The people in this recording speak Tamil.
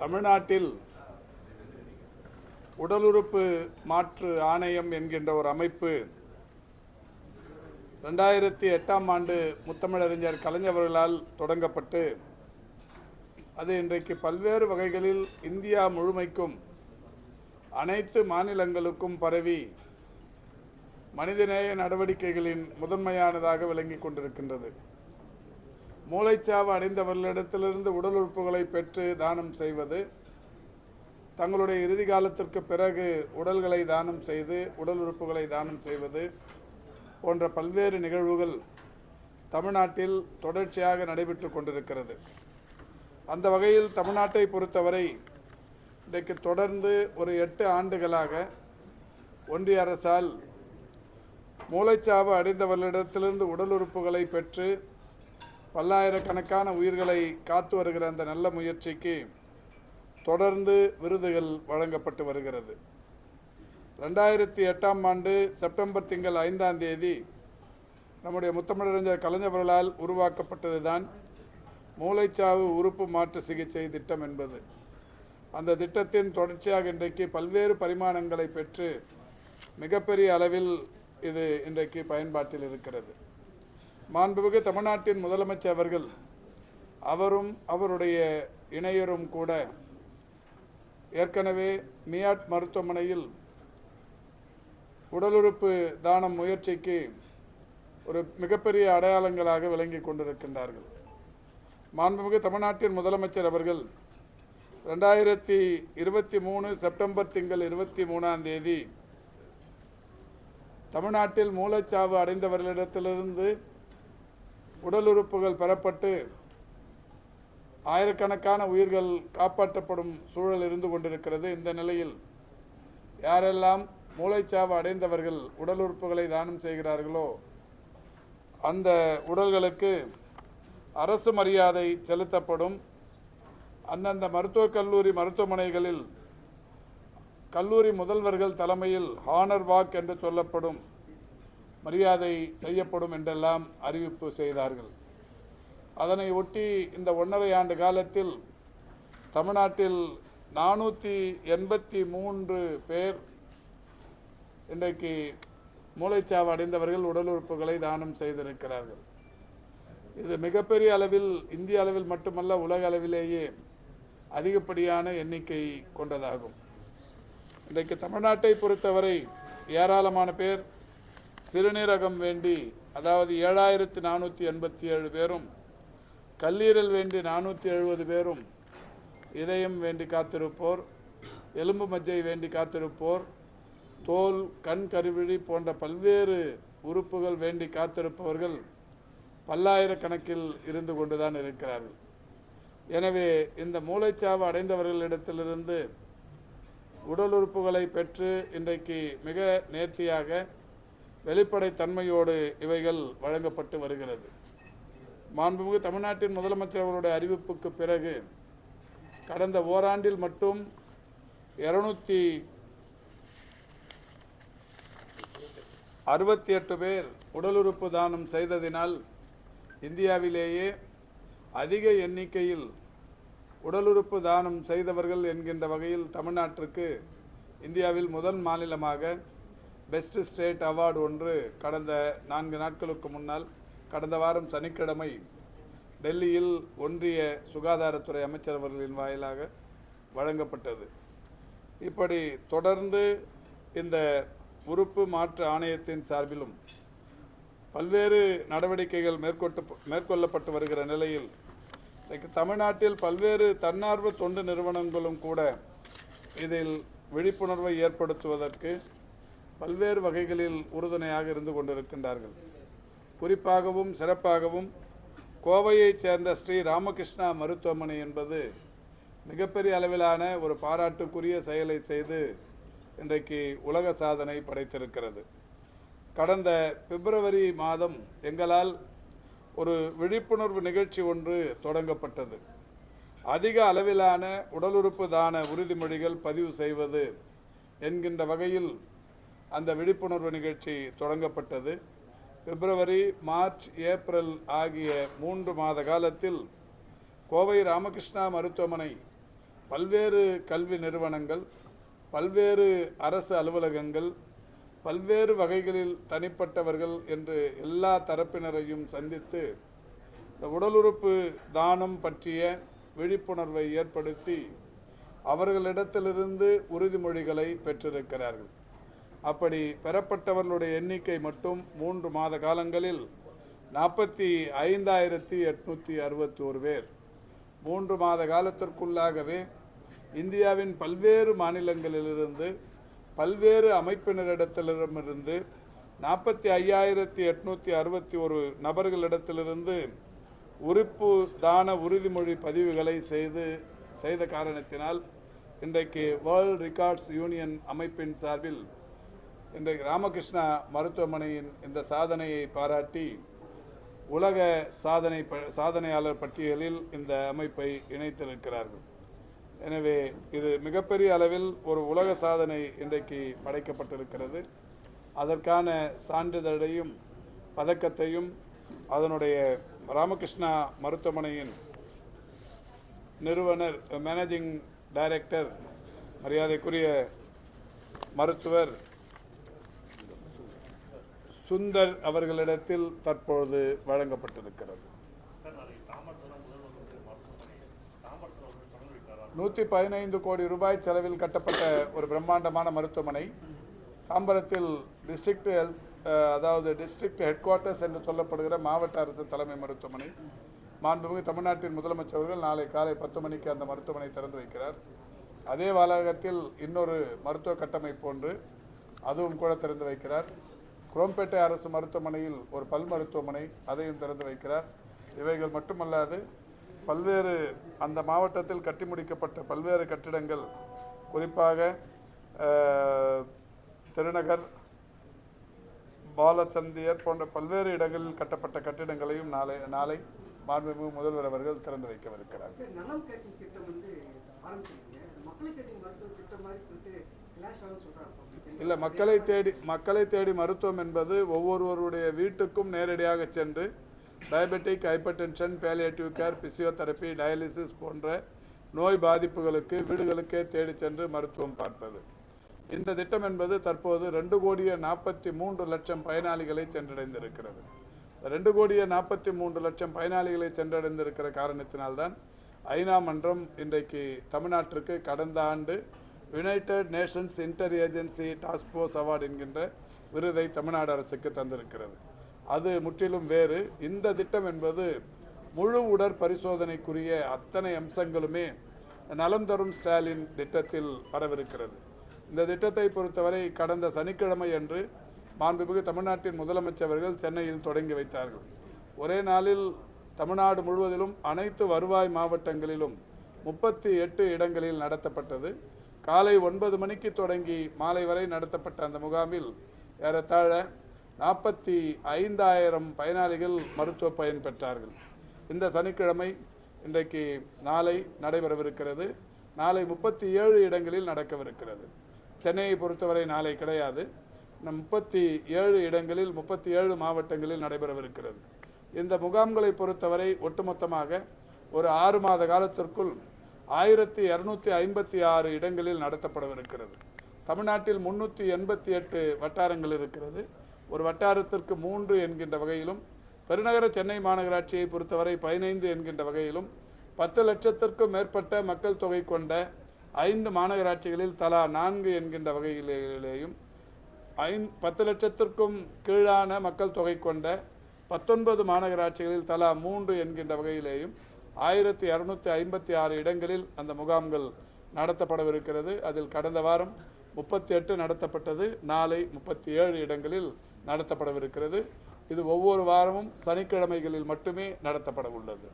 தமிழ்நாட்டில் உடல் உறுப்பு மாற்று ஆணையம் என்கின்ற ஒரு அமைப்பு ரெண்டாயிரத்தி எட்டாம் ஆண்டு முத்தமிழறிஞர் கலைஞர்களால் தொடங்கப்பட்டு அது இன்றைக்கு பல்வேறு வகைகளில் இந்தியா முழுமைக்கும் அனைத்து மாநிலங்களுக்கும் பரவி மனிதநேய நடவடிக்கைகளின் முதன்மையானதாக விளங்கி கொண்டிருக்கின்றது. மூளைச்சாவு அடைந்தவர்களிடத்திலிருந்து உடல் உறுப்புகளை பெற்று தானம் செய்வது தங்களுடைய இறுதி காலத்திற்கு பிறகு உடல்களை தானம் செய்து உடல் உறுப்புகளை தானம் செய்வது போன்ற பல்வேறு நிகழ்வுகள் தமிழ்நாட்டில் தொடர்ச்சியாக நடைபெற்று கொண்டிருக்கிறது. அந்த வகையில் தமிழ்நாட்டை பொறுத்தவரை இன்றைக்கு தொடர்ந்து ஒரு எட்டு ஆண்டுகளாக ஒன்றிய அரசால் மூளைச்சாவு அடைந்தவர்களிடத்திலிருந்து உடல் உறுப்புகளை பெற்று பல்லாயிரக்கணக்கான உயிர்களை காத்து வருகிற அந்த நல்ல முயற்சிக்கு தொடர்ந்து விருதுகள் வழங்கப்பட்டு வருகிறது. ரெண்டாயிரத்தி எட்டாம் ஆண்டு செப்டம்பர் திங்கள் ஐந்தாம் தேதி நம்முடைய முத்தமிழறிஞர் கலைஞர்களால் உருவாக்கப்பட்டது தான் மூளைச்சாவு உறுப்பு மாற்று சிகிச்சை திட்டம் என்பது. அந்த திட்டத்தின் தொடர்ச்சியாக இன்றைக்கு பல்வேறு பரிமாணங்களை பெற்று மிகப்பெரிய அளவில் இது இன்றைக்கு பயன்பாட்டில் இருக்கிறது. மாண்புமிகு தமிழ்நாட்டின் முதலமைச்சர் அவர்கள் அவரும் அவருடைய இணையரும் கூட ஏற்கனவே மியாட் மருத்துவமனையில் உடலுறுப்பு தானம் முயற்சிக்கு ஒரு மிகப்பெரிய அடையாளங்களாக விளங்கி கொண்டிருக்கின்றார்கள். மாண்புமிகு தமிழ்நாட்டின் முதலமைச்சர் அவர்கள் ரெண்டாயிரத்தி இருபத்தி மூணு செப்டம்பர் திங்கள் இருபத்தி மூணாம் தேதி தமிழ்நாட்டில் மூளைச்சாவு அடைந்தவர்களிடத்திலிருந்து உடல் உறுப்புகள் பெறப்பட்டு ஆயிரக்கணக்கான உயிர்கள் காப்பாற்றப்படும் சூழல் இருந்து கொண்டிருக்கிறது. இந்த நிலையில் யாரெல்லாம் மூளைச்சாவு அடைந்தவர்கள் உடல் உறுப்புகளை தானம் செய்கிறார்களோ அந்த உடல்களுக்கு அரசு மரியாதை செலுத்தப்படும். அந்தந்த மருத்துவக் கல்லூரி மருத்துவமனைகளில் கல்லூரி முதல்வர்கள் தலைமையில் ஹானர் வாக் என்று சொல்லப்படும். மரியாதை செய்யப்படும் என்றெல்லாம் அறிவிப்பு செய்தார்கள். அதனை ஒட்டி இந்த ஒன்றரை ஆண்டு காலத்தில் தமிழ்நாட்டில் நானூற்றி எண்பத்தி மூன்று பேர் இன்றைக்கு மூளைச்சாவு அடைந்தவர்கள் உடல் உறுப்புகளை தானம் செய்திருக்கிறார்கள். இது மிகப்பெரிய அளவில் இந்திய அளவில் மட்டுமல்ல உலக அளவிலேயே அதிகப்படியான எண்ணிக்கை கொண்டதாகும். இன்றைக்கு தமிழ்நாட்டை பொறுத்தவரை ஏராளமான பேர் சிறுநீரகம் வேண்டி அதாவது ஏழாயிரத்து நானூற்றி எண்பத்தி ஏழு பேரும் கல்லீரல் வேண்டி நானூற்றி எழுபது பேரும் இதயம் வேண்டி காத்திருப்போர் எலும்பு மஜ்ஜை வேண்டி காத்திருப்போர் தோல் கண் கருவிழி போன்ற பல்வேறு உறுப்புகள் வேண்டி காத்திருப்பவர்கள் பல்லாயிரக்கணக்கில் இருந்து கொண்டுதான் இருக்கிறார்கள். எனவே இந்த மூளைச்சாவு அடைந்தவர்களிடத்திலிருந்து உடல் உறுப்புகளை பெற்று இன்றைக்கு மிக நேர்த்தியாக வெளிப்படைத்தன்மையோடு இவைகள் வழங்கப்பட்டு வருகிறது. மாண்புமிகு தமிழ்நாட்டின் முதலமைச்சர் அவர்களுடைய அறிவிப்புக்கு பிறகு கடந்த ஓராண்டில் மட்டும் இருநூத்தி அறுபத்தி எட்டு பேர் உடல் உறுப்பு தானம் செய்ததினால் இந்தியாவிலேயே அதிக எண்ணிக்கையில் உடல் உறுப்பு தானம் செய்தவர்கள் என்கின்ற வகையில் தமிழ்நாட்டிற்கு இந்தியாவில் முதல் மாநிலமாக பெஸ்ட் ஸ்டேட் அவார்டு ஒன்று கடந்த நான்கு நாட்களுக்கு முன்னால் கடந்த வாரம் சனிக்கிழமை டெல்லியில் ஒன்றிய சுகாதாரத்துறை அமைச்சர் அவர்களின் வாயிலாக வழங்கப்பட்டது. இப்படி தொடர்ந்து இந்த உறுப்பு மாற்று ஆணையத்தின் சார்பிலும் பல்வேறு நடவடிக்கைகள் மேற்கொட்டு மேற்கொள்ளப்பட்டு வருகிற நிலையில் தமிழ்நாட்டில் பல்வேறு தன்னார்வ தொண்டு நிறுவனங்களும் கூட இதில் விழிப்புணர்வை ஏற்படுத்துவதற்கு பல்வேறு வகைகளில் உறுதுணையாக இருந்து கொண்டிருக்கின்றார்கள். குறிப்பாகவும் சிறப்பாகவும் கோவையைச் சேர்ந்த ஸ்ரீ ராமகிருஷ்ணா மருத்துவமனை என்பது மிகப்பெரிய அளவிலான ஒரு பாராட்டுக்குரிய செயலை செய்து இன்றைக்கு உலக சாதனை படைத்திருக்கிறது. கடந்த பிப்ரவரி மாதம் எங்களால் ஒரு விழிப்புணர்வு நிகழ்ச்சி ஒன்று தொடங்கப்பட்டது. அதிக அளவிலான உடலுறுப்பு தான உறுதிமொழிகள் பதிவு செய்வது என்கின்ற வகையில் அந்த விழிப்புணர்வு நிகழ்ச்சி தொடங்கப்பட்டது. பிப்ரவரி மார்ச் ஏப்ரல் ஆகிய மூன்று மாத காலத்தில் கோவை ராமகிருஷ்ணா மருத்துவமனை பல்வேறு கல்வி நிறுவனங்கள் பல்வேறு அரசு அலுவலகங்கள் பல்வேறு வகைகளில் தனிப்பட்டவர்கள் என்று எல்லா தரப்பினரையும் சந்தித்து இந்த உடல் உறுப்பு தானம் பற்றிய விழிப்புணர்வை ஏற்படுத்தி அவர்களிடத்திலிருந்து உறுதிமொழிகளை பெற்றிருக்கிறார்கள். அப்படி பெறப்பட்டவர்களுடைய எண்ணிக்கை மட்டும் மூன்று மாத காலங்களில் நாற்பத்தி ஐந்தாயிரத்தி எட்நூற்றி அறுபத்தி ஒரு பேர். மூன்று மாத காலத்திற்குள்ளாகவே இந்தியாவின் பல்வேறு மாநிலங்களிலிருந்து பல்வேறு அமைப்பினரிடத்திலிருந்து நாற்பத்தி ஐயாயிரத்தி எட்நூற்றி அறுபத்தி ஒரு நபர்களிடத்திலிருந்து உறுப்பு தான உறுதிமொழி பதிவுகளை செய்து செய்த காரணத்தினால் இன்றைக்கு வேர்ல்ட் ரெக்கார்ட்ஸ் யூனியன் அமைப்பின் சார்பில் இன்றைக்கு ராமகிருஷ்ணா மருத்துவமனையின் இந்த சாதனையை பாராட்டி உலக சாதனை ப- சாதனையாளர் பட்டியலில் இந்த அமைப்பை இணைத்திருக்கிறார்கள். எனவே இது மிகப்பெரிய அளவில் ஒரு உலக சாதனை இன்றைக்கு படைக்கப்பட்டிருக்கிறது. அதற்கான சான்றிதழையும் பதக்கத்தையும் அதனுடைய ராமகிருஷ்ணா மருத்துவமனையின் நிறுவனர் மேனேஜிங் டைரக்டர் மரியாதைக்குரிய மருத்துவர் சுந்தர் அவர்களிடத்தில் தற்பொழுது வழங்கப்பட்டிருக்கிறது. நூற்றி பதினைந்து கோடி ரூபாய் செலவில் கட்டப்பட்ட ஒரு பிரம்மாண்டமான மருத்துவமனை. தாம்பரத்தில் டிஸ்ட்ரிக்ட் ஹெல்த் அதாவது டிஸ்ட்ரிக்ட் ஹெட் குவார்ட்டர்ஸ் என்று சொல்லப்படுகிற மாவட்ட அரசு தலைமை மருத்துவமனை. மாண்புமிகு தமிழ்நாட்டின் முதலமைச்சர்கள் நாளை காலை பத்து மணிக்கு அந்த மருத்துவமனை திறந்து வைக்கிறார். அதே வளாகத்தில் இன்னொரு மருத்துவ கட்டமைப்பு ஒன்று அதுவும் கூட திறந்து வைக்கிறார். குரோம்பேட்டை அரசு மருத்துவமனையில் ஒரு பல் மருத்துவமனை அதையும் திறந்து வைக்கிறார். இவைகள் மட்டுமல்லாது பல்வேறு அந்த மாவட்டத்தில் கட்டி முடிக்கப்பட்ட பல்வேறு கட்டிடங்கள் குறிப்பாக திருநகர் பாலச்சந்தியர் போன்ற பல்வேறு இடங்களில் கட்டப்பட்ட கட்டிடங்களையும் நாளை நாளை மாண்புமிகு முதல்வர் அவர்கள் திறந்து வைக்கவிருக்கிறார். மக்களை தேடி இல்லை மக்களை தேடி மக்களை தேடி மருத்துவம் என்பது ஒவ்வொருவருடைய வீட்டுக்கும் நேரடியாக சென்று diabetic hypertension palliative care physiotherapy dialysis போன்ற நோய் பாதிப்புகளுக்கு வீடுகளுக்கே தேடி சென்று மருத்துவம் பார்ப்பது இந்த திட்டம் என்பது தற்போது ரெண்டு கோடியே நாற்பத்தி மூன்று லட்சம் பயனாளிகளை சென்றடைந்திருக்கிறது. ரெண்டு கோடியே நாற்பத்தி மூன்று லட்சம் பயனாளிகளை சென்றடைந்திருக்கிற காரணத்தினால்தான் ஐநா மன்றம் இன்றைக்கு தமிழ்நாட்டிற்கு கடந்த ஆண்டு United Nations inter agency task force award என்கின்ற விருதை தமிழ்நாடு அரசுக்கு தந்திருக்கிறது. அது முற்றிலும் வேறு. இந்த திட்டம் என்பது முழு உடற் பரிசோதனைக்குரிய அத்தனை அம்சங்களுமே நலம் தரும் ஸ்டாலின் திட்டத்தில் வரவிருக்கிறது இந்த திட்டத்தை பொறுத்தவரை கடந்த சனிக்கிழமை அன்று மாண்புமிகு தமிழ்நாட்டின் முதலமைச்சர்கள் சென்னையில் தொடங்கி வைத்தார்கள். ஒரே நாளில் தமிழ்நாடு முழுவதிலும் அனைத்து வருவாய் மாவட்டங்களிலும் முப்பத்தி எட்டு இடங்களில் நடத்தப்பட்டது. காலை ஒன்பது மணிக்கு தொடங்கி மாலை வரை நடத்தப்பட்ட அந்த முகாமில் ஏறத்தாழ நாற்பத்தி ஐந்தாயிரம் பயனாளிகள் மருத்துவ பயன் பெற்றார்கள். இந்த சனிக்கிழமை இன்றைக்கு நாளை நடைபெறவிருக்கிறது. நாளை முப்பத்தி ஏழு இடங்களில் நடக்கவிருக்கிறது. சென்னையை பொறுத்தவரை நாளை கிடையாது. முப்பத்தி ஏழு இடங்களில் முப்பத்தி ஏழு மாவட்டங்களில் நடைபெறவிருக்கிறது. இந்த முகாம்களை பொறுத்தவரை ஒட்டுமொத்தமாக ஒரு ஆறு மாத காலத்திற்குள் ஆயிரத்தி இரநூத்தி ஐம்பத்தி ஆறு இடங்களில் நடத்தப்படவிருக்கிறது. தமிழ்நாட்டில் முன்னூற்றி எண்பத்தி எட்டு வட்டாரங்கள் இருக்கிறது. ஒரு வட்டாரத்திற்கு மூன்று என்கின்ற வகையிலும் பெருநகர சென்னை மாநகராட்சியை பொறுத்தவரை பதினைந்து என்கின்ற வகையிலும் பத்து லட்சத்திற்கும் மேற்பட்ட மக்கள் தொகை கொண்ட ஐந்து மாநகராட்சிகளில் தலா நான்கு என்கின்ற வகையிலேயும் ஐந் பத்து லட்சத்திற்கும் கீழான மக்கள் தொகை கொண்ட பத்தொன்பது மாநகராட்சிகளில் தலா மூன்று என்கின்ற வகையிலேயும் ஆயிரத்தி இரநூத்தி ஐம்பத்தி ஆறு இடங்களில் அந்த முகாம்கள் நடத்தப்படவிருக்கிறது. அதில் கடந்த வாரம் முப்பத்தி எட்டு நடத்தப்பட்டது. நாளை முப்பத்தி ஏழு இடங்களில் நடத்தப்படவிருக்கிறது. இது ஒவ்வொரு வாரமும் சனிக்கிழமைகளில் மட்டுமே நடத்தப்பட உள்ளது